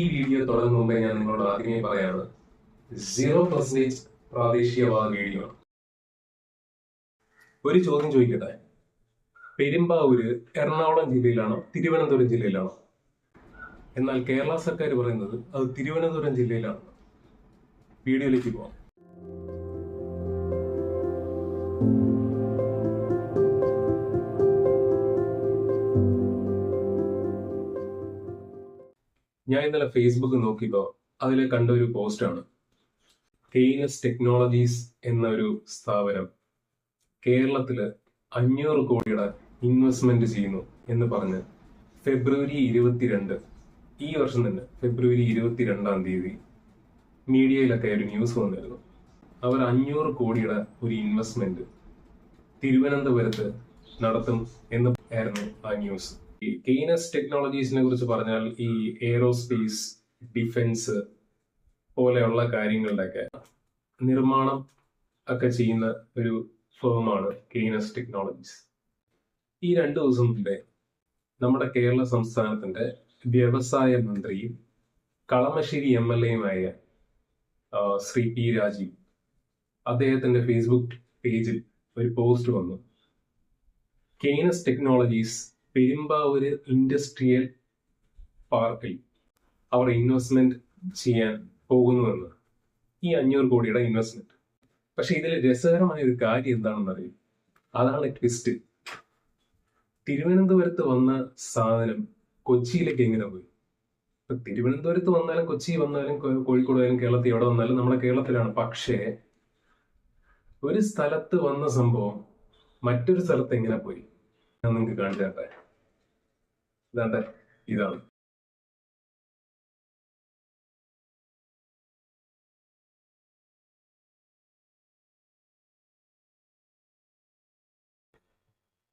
ഈ വീഡിയോ തുടങ്ങും മുമ്പേ ഞാൻ നിങ്ങളോട് ആദ്യമേ പറയാണ് സീറോ പെർസെന്റേജ് പ്രാദേശികവാദ വീഡിയോ ഒരു ചോദ്യം ചോദിക്കട്ടെ? പെരുമ്പാവൂര് എറണാകുളം ജില്ലയിലാണോ തിരുവനന്തപുരം ജില്ലയിലാണോ? എന്നാൽ കേരള സർക്കാർ പറയുന്നത് അത് തിരുവനന്തപുരം ജില്ലയിലാണ്. വീഡിയോയിലേക്ക് പോവാം. ഞാൻ ഇന്നലെ ഫേസ്ബുക്ക് നോക്കിയപ്പോൾ അതിൽ കണ്ട ഒരു പോസ്റ്റാണ് കെയ്നസ് ടെക്നോളജീസ് എന്ന ഒരു സ്ഥാപനം കേരളത്തിൽ അഞ്ഞൂറ് കോടിയുടെ ഇൻവെസ്റ്റ്മെന്റ് ചെയ്യുന്നു എന്ന് പറഞ്ഞ് ഫെബ്രുവരി ഇരുപത്തിരണ്ട് ഈ വർഷം തന്നെ ഫെബ്രുവരി ഇരുപത്തിരണ്ടാം തീയതി മീഡിയയിലൊക്കെ ഒരു ന്യൂസ് വന്നിരുന്നു. അവർ അഞ്ഞൂറ് കോടിയുടെ ഒരു ഇൻവെസ്റ്റ്മെന്റ് തിരുവനന്തപുരത്ത് നടത്തും എന്ന് ആയിരുന്നു ആ ന്യൂസ് ഈ ഗെയിനസ് ടെക്നോളജീസിനെ കുറിച്ച് പറഞ്ഞാൽ ഈ എയറോസ്പേസ് ഡിഫൻസ് പോലെയുള്ള കാര്യങ്ങളുടെയൊക്കെ നിർമ്മാണം ഒക്കെ ചെയ്യുന്ന ഒരു ഫേമാണ് ഗെയിനസ് ടെക്നോളജീസ് ഈ രണ്ട് ദിവസം മുമ്പേ നമ്മുടെ കേരള സംസ്ഥാനത്തിന്റെ വ്യവസായ മന്ത്രിയും കളമശ്ശേരി എം എൽ എയുമായ ശ്രീ പി രാജീവ് അദ്ദേഹത്തിന്റെ ഫേസ്ബുക്ക് പേജിൽ ഒരു പോസ്റ്റ് വന്നു. കെയ്നസ് ടെക്നോളജീസ് പെരുമ്പാവൂര് ഇൻഡസ്ട്രിയൽ പാർക്കിൽ അവർ ഇൻവെസ്റ്റ്മെന്റ് ചെയ്യാൻ പോകുന്നുവെന്ന്. ഈ അഞ്ഞൂറ് കോടിയുടെ ഇൻവെസ്റ്റ്മെന്റ് പക്ഷെ ഇതിൽ രസകരമായ ഒരു കാര്യം എന്താണെന്ന് അറിയും? അതാണ് ട്വിസ്റ്റ് തിരുവനന്തപുരത്ത് വന്ന സാധനം കൊച്ചിയിലേക്ക് എങ്ങനെ പോയി? ഇപ്പൊ തിരുവനന്തപുരത്ത് വന്നാലും കൊച്ചി വന്നാലും കോഴിക്കോട് വന്നാലും കേരളത്തിൽ എവിടെ വന്നാലും നമ്മുടെ കേരളത്തിലാണ്. പക്ഷേ ഒരു സ്ഥലത്ത് വന്ന സംഭവം മറ്റൊരു സ്ഥലത്ത് എങ്ങനെ പോയി? ഞാൻ നിങ്ങൾക്ക് കാണിച്ചു ഇതാണ്ട് ഇതാണ്.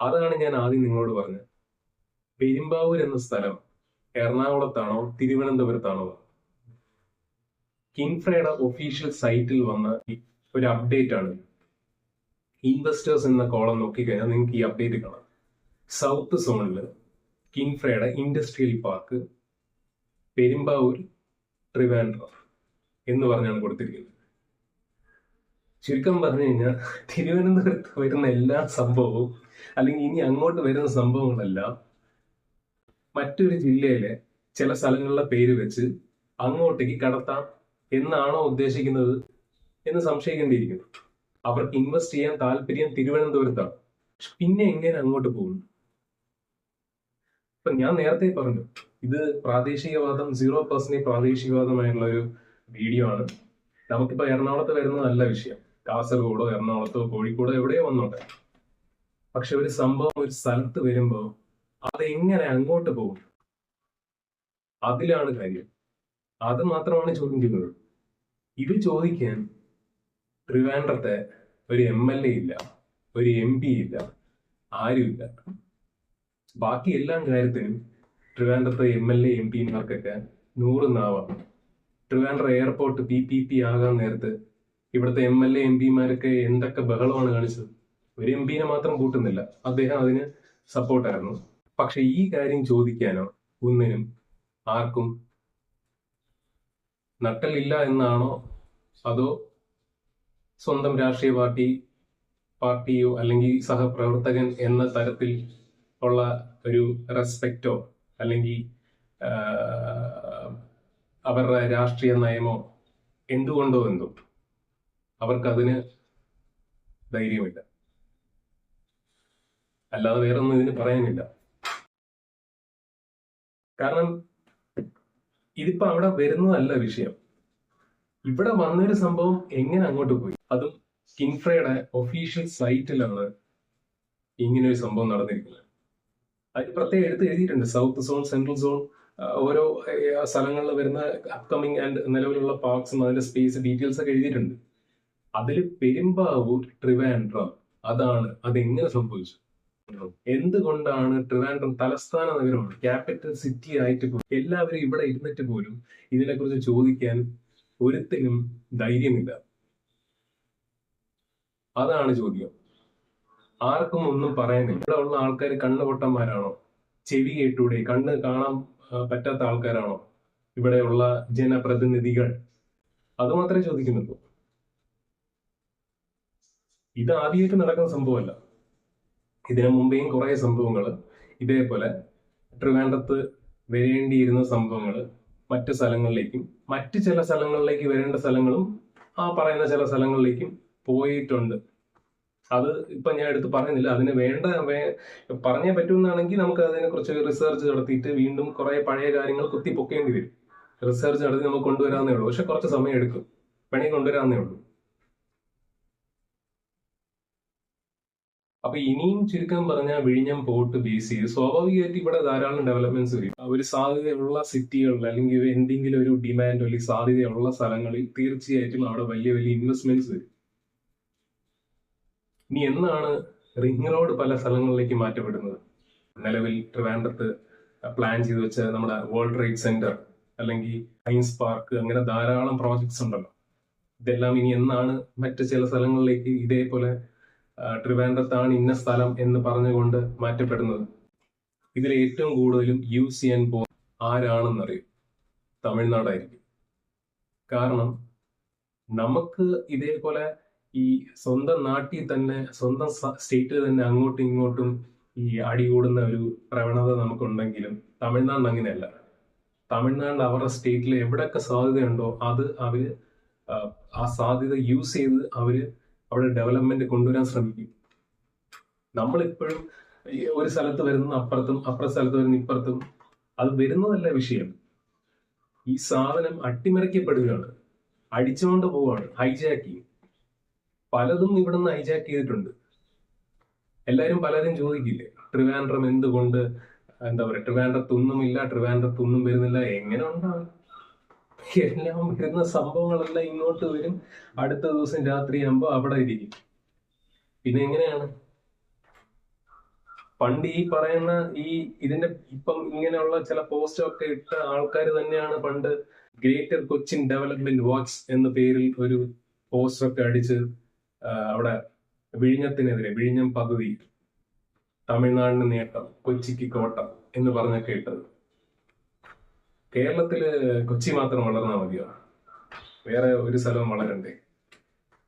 അതാണ് ഞാൻ ആദ്യം നിങ്ങളോട് പറഞ്ഞത്. പെരുമ്പാവൂർ എന്ന സ്ഥലം എറണാകുളത്താണോ തിരുവനന്തപുരത്താണോ? കിൻഫ്രയുടെ ഒഫീഷ്യൽ സൈറ്റിൽ വന്ന ഒരു അപ്ഡേറ്റ് ആണ്. ഇൻവെസ്റ്റേഴ്സ് എന്ന കോളം നോക്കിക്കഴിഞ്ഞാൽ നിങ്ങൾക്ക് ഈ അപ്ഡേറ്റ് കാണാം. സൗത്ത് സോണിൽ കിൻഫ്രയുടെ ഇൻഡസ്ട്രിയൽ പാർക്ക് പെരുമ്പാവൂർ ട്രിവാൻഡ്രം എന്ന് പറഞ്ഞാണ് കൊടുത്തിരിക്കുന്നത്. ചുരുക്കം പറഞ്ഞു കഴിഞ്ഞാൽ തിരുവനന്തപുരത്ത് വരുന്ന എല്ലാ സംഭവവും അല്ലെങ്കിൽ ഇനി അങ്ങോട്ട് വരുന്ന സംഭവങ്ങളെല്ലാം മറ്റൊരു ജില്ലയിലെ ചില സ്ഥലങ്ങളിലെ പേര് വെച്ച് അങ്ങോട്ടേക്ക് കടത്താം എന്നാണോ ഉദ്ദേശിക്കുന്നത് എന്ന് സംശയിക്കേണ്ടിയിരിക്കുന്നു. അവർക്ക് ഇൻവെസ്റ്റ് ചെയ്യാൻ താല്പര്യം തിരുവനന്തപുരത്താണ്. പിന്നെ എങ്ങനെ അങ്ങോട്ട് പോകുന്നു? ഇപ്പൊ ഞാൻ നേരത്തെ പറഞ്ഞു ഇത് പ്രാദേശികവാദം സീറോ പേഴ്സണി പ്രാദേശികവാദമായിട്ടുള്ള ഒരു വീഡിയോ ആണ്. നമുക്കിപ്പോ എറണാകുളത്ത് വരുന്നതല്ല വിഷയം. കാസർഗോഡോ എറണാകുളത്തോ കോഴിക്കോടോ എവിടെയോ വന്നോട്ടെ. പക്ഷെ ഒരു സംഭവം ഒരു സ്ഥലത്ത് വരുമ്പോ അത് എങ്ങനെ അങ്ങോട്ട് പോകും? അതിലാണ് കാര്യം. അത് മാത്രമാണ് ചോദ്യം ചെയ്യുന്നത് ഇത് ചോദിക്കാൻ ട്രിവാൻഡ്രത്തെ ഒരു എം എൽ എ ഇല്ല ഒരു എം പി ഇല്ല ആരുമില്ല. ബാക്കി എല്ലാ കാര്യത്തിനും ട്രിവാൻഡ്രത്തെ എം എൽ എ എം പിമാർക്കൊക്കെ നൂറ് നാവാണ് Trivandrum airport P P P ആകാൻ നേരത്ത് ഇവിടുത്തെ എം എൽ എ എം പിമാരൊക്കെ എന്തൊക്കെ ബഹളമാണ് കാണിച്ചത്? ഒരു എം പിനെ മാത്രം കൂട്ടുന്നില്ല. അദ്ദേഹം അതിന് സപ്പോർട്ടായിരുന്നു. പക്ഷെ ഈ കാര്യം ചോദിക്കാനോ ഒന്നിനും ആർക്കും നട്ടലില്ല എന്നാണോ? അതോ സ്വന്തം രാഷ്ട്രീയ പാർട്ടി പാർട്ടിയോ അല്ലെങ്കിൽ സഹപ്രവർത്തകൻ എന്ന തരത്തിൽ ഉള്ള ഒരു റെസ്പെക്റ്റോ അല്ലെങ്കിൽ അവരുടെ രാഷ്ട്രീയ നയമോ എന്തുകൊണ്ടോ എന്തോ. അവർക്കതിന് ധൈര്യമില്ല. അല്ലാതെ വേറൊന്നും ഇതിന് പറയാനില്ല. കാരണം ഇതിപ്പോ അവിടെ വരുന്നതല്ല വിഷയം. ഇവിടെ വന്നൊരു സംഭവം എങ്ങനെ അങ്ങോട്ട് പോയി? അതും കിൻഫ്രയുടെ ഒഫീഷ്യൽ സൈറ്റിലാണ് ഇങ്ങനെ ഒരു സംഭവം നടന്നിരിക്കുന്നത്. പ്രത്യേകം എടുത്ത് എഴുതിയിട്ടുണ്ട്. സൗത്ത് സോൺ സെൻട്രൽ സോൺ ഓരോ സ്ഥലങ്ങളിൽ വരുന്ന അപ്കമിങ് ആൻഡ് നിലവിലുള്ള പാർക്സും അതിന്റെ സ്പേസ് ഡീറ്റെയിൽസ് ഒക്കെ എഴുതിയിട്ടുണ്ട്. അതിൽ പെരുമ്പാവൂർ ട്രിവാൻഡ്രം അതാണ് അതെങ്ങനെ സംഭവിച്ചു? എന്തുകൊണ്ടാണ് ട്രിവാൻഡ്രം തലസ്ഥാന നഗരമാണ് ക്യാപിറ്റൽ സിറ്റി ആയിട്ട് എല്ലാവരും ഇവിടെ ഇരുന്നിട്ട് പോലും ഇതിനെക്കുറിച്ച് ചോദിക്കാൻ ഒരുത്തിനും ധൈര്യമില്ല? അതാണ് ചോദ്യം. ആർക്കും ഒന്നും പറയുന്നില്ല. ഇവിടെ ഉള്ള ആൾക്കാർ കണ്ണുപൊട്ടന്മാരാണോ ചെവി കേട്ടൂടെ? കണ്ണ് കാണാൻ പറ്റാത്ത ആൾക്കാരാണോ? ഇവിടെയുള്ള ജനപ്രതിനിധികൾ? അത് മാത്രമേ ചോദിക്കുന്നുള്ളൂ. ഇത് ആദ്യമായിട്ട് നടക്കുന്ന സംഭവമല്ല. ഇതിനു മുമ്പേയും കുറെ സംഭവങ്ങൾ ഇതേപോലെ ട്രിവാൻഡ്രത്ത് വരേണ്ടിയിരുന്ന സംഭവങ്ങൾ മറ്റ് സ്ഥലങ്ങളിലേക്കും മറ്റ് ചില സ്ഥലങ്ങളിലേക്ക് വരേണ്ട സ്ഥലങ്ങളും ആ പറയുന്ന ചില സ്ഥലങ്ങളിലേക്കും പോയിട്ടുണ്ട്. അത് ഇപ്പൊ ഞാൻ എടുത്ത് പറയുന്നില്ല അതിന് വേണ്ട പറഞ്ഞേ പറ്റുമെന്നാണെങ്കിൽ നമുക്ക് അതിനെ കുറച്ച് റിസർച്ച് നടത്തിയിട്ട് വീണ്ടും കുറെ പഴയ കാര്യങ്ങൾ കുത്തി പൊക്കേണ്ടി വരും. റിസർച്ച് നടത്തി നമുക്ക് കൊണ്ടുവരാവുന്നേ ഉള്ളൂ. പക്ഷെ കുറച്ച് സമയം എടുക്കും. പണി കൊണ്ടുവരാവുന്നേ ഉള്ളൂ. അപ്പൊ ഇനിയും ചുരുക്കം പറഞ്ഞാൽ വിഴിഞ്ഞം പോർട്ട് ബേസ് ചെയ്ത് സ്വാഭാവികമായിട്ട് ഇവിടെ ധാരാളം ഡെവലപ്മെന്റ്സ് വരും. ഒരു സാധ്യതയുള്ള സിറ്റികളിൽ അല്ലെങ്കിൽ എന്തെങ്കിലും ഒരു ഡിമാൻഡ് അല്ലെങ്കിൽ സാധ്യതയുള്ള സ്ഥലങ്ങളിൽ തീർച്ചയായിട്ടും അവിടെ വലിയ വലിയ ഇൻവെസ്റ്റ്മെന്റ്സ് വരും. ഇനി എന്നാണ് റിംഗ് റോഡ് പല സ്ഥലങ്ങളിലേക്ക് മാറ്റപ്പെടുന്നത്? നിലവിൽ ട്രിവാൻഡ്രത്ത് പ്ലാൻ ചെയ്ത് വെച്ച നമ്മുടെ വേൾഡ് ട്രേഡ് സെന്റർ അല്ലെങ്കിൽ സയൻസ് പാർക്ക് അങ്ങനെ ധാരാളം പ്രോജക്ട്സ് ഉണ്ടല്ലോ. ഇതെല്ലാം ഇനി എന്നാണ് മറ്റ് ചില സ്ഥലങ്ങളിലേക്ക് ഇതേപോലെ ട്രിവാൻഡ്രത്താണ് ഇന്ന സ്ഥലം എന്ന് പറഞ്ഞുകൊണ്ട് മാറ്റപ്പെടുന്നത്? ഇതിൽ ഏറ്റവും കൂടുതലും യൂസ് ചെയ്യാൻ പോ ആരാണെന്നറിയും? തമിഴ്നാടായിരിക്കും. കാരണം നമുക്ക് ഇതേപോലെ ഈ സ്വന്തം നാട്ടിൽ തന്നെ സ്വന്തം സ്റ്റേറ്റിൽ തന്നെ അങ്ങോട്ടും ഇങ്ങോട്ടും ഈ അടികൂടുന്ന ഒരു പ്രവണത നമുക്കുണ്ടെങ്കിലും തമിഴ്നാട് അങ്ങനെയല്ല. തമിഴ്നാട് അവരുടെ സ്റ്റേറ്റിൽ എവിടെയൊക്കെ സാധ്യതയുണ്ടോ അത് അവർ ആ, സാധ്യത യൂസ് ചെയ്ത് അവർ അവിടെ ഡെവലപ്മെന്റ് കൊണ്ടുവരാൻ ശ്രമിക്കും. നമ്മളിപ്പോഴും ഒരു സ്ഥലത്ത് വരുന്ന അപ്പുറത്തും അപ്പുറ സ്ഥലത്ത് വരുന്ന ഇപ്പുറത്തും അത് വരുന്നതല്ല വിഷയം. ഈ സാധനം അട്ടിമറിക്കപ്പെടുകയാണ്. അടിച്ചുകൊണ്ട് പോവാണ് ഹൈജാക്കിങ് പലതും ഇവിടുന്ന് ഹൈജാക്ക് ചെയ്തിട്ടുണ്ട്. എല്ലാരും പലരും ചോദിക്കില്ലേ ട്രിവാൻഡ്രം എന്തുകൊണ്ട് എന്താ പറയാ ട്രിവാൻഡ്രത്തൊന്നുമില്ല ട്രിവാൻഡ്രത്തൊന്നും വരുന്നില്ല എങ്ങനെ ഉണ്ടാവും? എല്ലാം വരുന്ന സംഭവങ്ങളെല്ലാം ഇങ്ങോട്ട് വരും. അടുത്ത ദിവസം രാത്രിയാകുമ്പോ അവിടെ ഇരിക്കും. പിന്നെ എങ്ങനെയാണ്? പണ്ട് ഈ പറയുന്ന ഈ ഇതിന്റെ ഇപ്പം ഇങ്ങനെയുള്ള ചില പോസ്റ്റ് ഒക്കെ ഇട്ട ആൾക്കാർ തന്നെയാണ് പണ്ട് ഗ്രേറ്റർ കൊച്ചിൻ ഡെവലപ്മെന്റ് വാച്ച് എന്ന പേരിൽ ഒരു പോസ്റ്റർ ഒക്കെ അടിച്ച് അവിടെ വിഴിഞ്ഞത്തിനെതിരെ വിഴിഞ്ഞം പദ്ധതി തമിഴ്നാടിന് നേട്ടം കൊച്ചിക്ക് കോട്ടം എന്ന് പറഞ്ഞൊക്കെ കേട്ടത് കേരളത്തിൽ കൊച്ചി മാത്രം വളർന്നാൽ മതിയോ? വേറെ ഒരു സ്ഥലവും വളരണ്ടേ?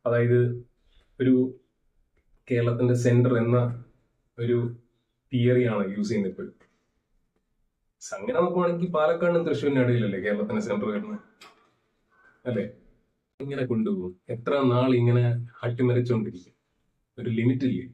അതായത് ഒരു കേരളത്തിന്റെ സെന്റർ എന്ന ഒരു തിയറിയാണ് യൂസ് ചെയ്യുന്നത് ഇപ്പോഴും. അങ്ങനെ നോക്കുവാണെങ്കിൽ പാലക്കാടിനും തൃശ്ശൂരിനും ഇടയിലല്ലേ കേരളത്തിന്റെ സെന്റർ വരുന്നത്? അല്ലേ? ഇങ്ങനെ കൊണ്ടുപോകും. എത്ര നാൾ ഇങ്ങനെ അട്ടിമറിച്ചുകൊണ്ടിരിക്കും ഒരു ലിമിറ്റ് ഇല്ലേ?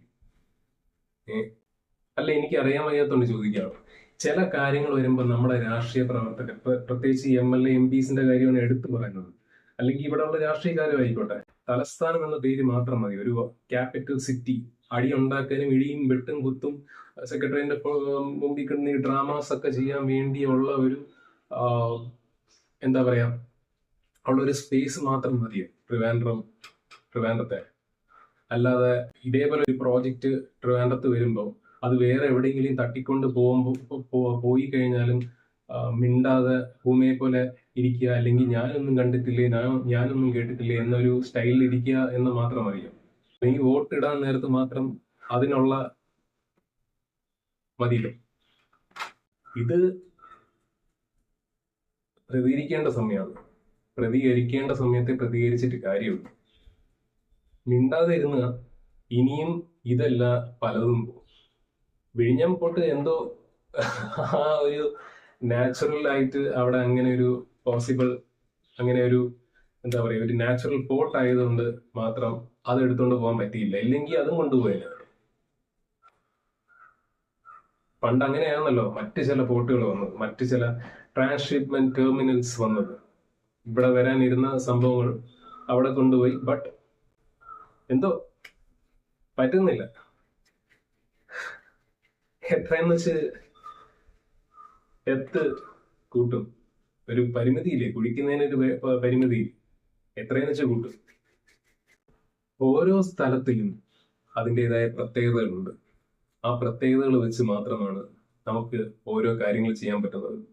അല്ല എനിക്ക് അറിയാൻ വയ്യാത്തോണ്ട് ചോദിക്കുകയാണ് ചില കാര്യങ്ങൾ വരുമ്പോൾ നമ്മുടെ രാഷ്ട്രീയ പ്രവർത്തകർ പ്ര- പ്രത്യേകിച്ച് എം എൽ എ എം പിസിന്റെ കാര്യമാണ് എടുത്തു പറയുന്നത്. അല്ലെങ്കിൽ ഇവിടെയുള്ള രാഷ്ട്രീയക്കാരും ആയിക്കോട്ടെ തലസ്ഥാനം എന്ന പേര് മാത്രം മതി. ഒരു ക്യാപിറ്റൽ സിറ്റി അടി ഉണ്ടാക്കാനും ഇടിയും വെട്ടും കുത്തും സെക്രട്ടറിന്റെ മുമ്പിൽ കിടന്ന് ഡ്രാമാസ് ഒക്കെ ചെയ്യാൻ വേണ്ടിയുള്ള ഒരു എന്താ പറയാ അവിടെ ഒരു സ്പേസ് മാത്രം മതിയോ ട്രിവാൻഡ്രം ട്രിവാൻഡ്രത്തെ. അല്ലാതെ ഇതേപോലെ ഒരു പ്രോജക്റ്റ് ട്രിവാൻഡ്രത്ത് വരുമ്പോൾ അത് വേറെ എവിടെയെങ്കിലും തട്ടിക്കൊണ്ട് പോകുമ്പോൾ പോയി കഴിഞ്ഞാലും മിണ്ടാതെ ഭൂമിയെ പോലെ ഇരിക്കുക അല്ലെങ്കിൽ ഞാനൊന്നും കണ്ടിട്ടില്ലേ ഞാൻ ഞാനൊന്നും കേട്ടിട്ടില്ലേ എന്നൊരു സ്റ്റൈലിൽ ഇരിക്കുക എന്ന് മാത്രം അറിയാം അല്ലെങ്കിൽ വോട്ട് ഇടാൻ നേരത്ത് മാത്രം അതിനുള്ള മതിയല്ലോ ഇത്. പ്രതികരിക്കേണ്ട സമയമാണ് പ്രതികരിക്കേണ്ട സമയത്തെ പ്രതികരിച്ചിട്ട് കാര്യമുള്ളൂ മിണ്ടാതെ ഇരുന്ന ഇനിയും ഇതല്ല പലതും. വിഴിഞ്ഞം പോട്ട് എന്തോ ആ ഒരു നാച്ചുറൽ ആയിട്ട് അവിടെ അങ്ങനെ ഒരു പോസിബിൾ അങ്ങനെ ഒരു എന്താ പറയുക ഒരു നാച്ചുറൽ പോട്ട് ആയതുകൊണ്ട് മാത്രം അത് എടുത്തുകൊണ്ട് പോകാൻ പറ്റിയില്ല. ഇല്ലെങ്കിൽ അതും കൊണ്ടുപോയില്ല പണ്ട് അങ്ങനെയാണല്ലോ മറ്റ് ചില പോട്ടുകൾ വന്നത്. മറ്റ് ചില ട്രാൻസ്ഷിപ്മെന്റ് ടെർമിനൽസ് വന്നത്. ഇവിടെ വരാനിരുന്ന സംഭവങ്ങൾ അവിടെ കൊണ്ടുപോയി. ബട്ട് എന്തോ പറ്റുന്നില്ല. എത്രയെന്ന് വെച്ച് എത്ത് കൂട്ടും. ഒരു പരിമിതിയില്ലേ? കുടിക്കുന്നതിന് ഒരു പ- പ- പരിമിതി. എത്രയെന്ന് വെച്ച് കൂട്ടും. ഓരോ സ്ഥലത്തിലും അതിന്റെതായ പ്രത്യേകതകളുണ്ട്. ആ പ്രത്യേകതകൾ വെച്ച് മാത്രമാണ് നമുക്ക് ഓരോ കാര്യങ്ങൾ ചെയ്യാൻ പറ്റുന്നത്.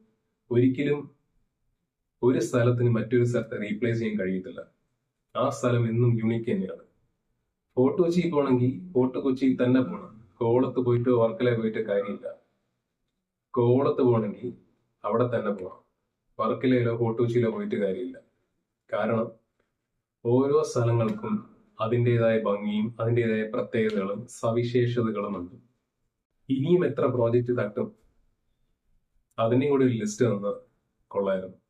ഒരിക്കലും ഒരു സ്ഥലത്തിന് മറ്റൊരു സ്ഥലത്തെ റീപ്ലേസ് ചെയ്യാൻ കഴിയത്തില്ല. ആ സ്ഥലം എന്നും യുണീക്ക് തന്നെയാണ്. ഫോർട്ട് കൊച്ചിയിൽ പോകണമെങ്കിൽ ഫോർട്ട് കൊച്ചിയിൽ തന്നെ പോകണം കോളത്ത് പോയിട്ട് വർക്കല പോയിട്ട് കാര്യമില്ല. കോളത്ത് പോകണമെങ്കിൽ അവിടെ തന്നെ പോകണം വർക്കലയിലോ ഫോർട്ട് കൊച്ചിയിലോ പോയിട്ട് കാര്യമില്ല. കാരണം ഓരോ സ്ഥലങ്ങൾക്കും അതിന്റെതായ ഭംഗിയും അതിന്റെതായ പ്രത്യേകതകളും സവിശേഷതകളും ഉണ്ട്. ഇനിയും എത്ര പ്രോജക്റ്റ് തട്ടും? അതിനെയും കൂടി ഒരു ലിസ്റ്റ് തന്ന് കൊള്ളായിരുന്നു.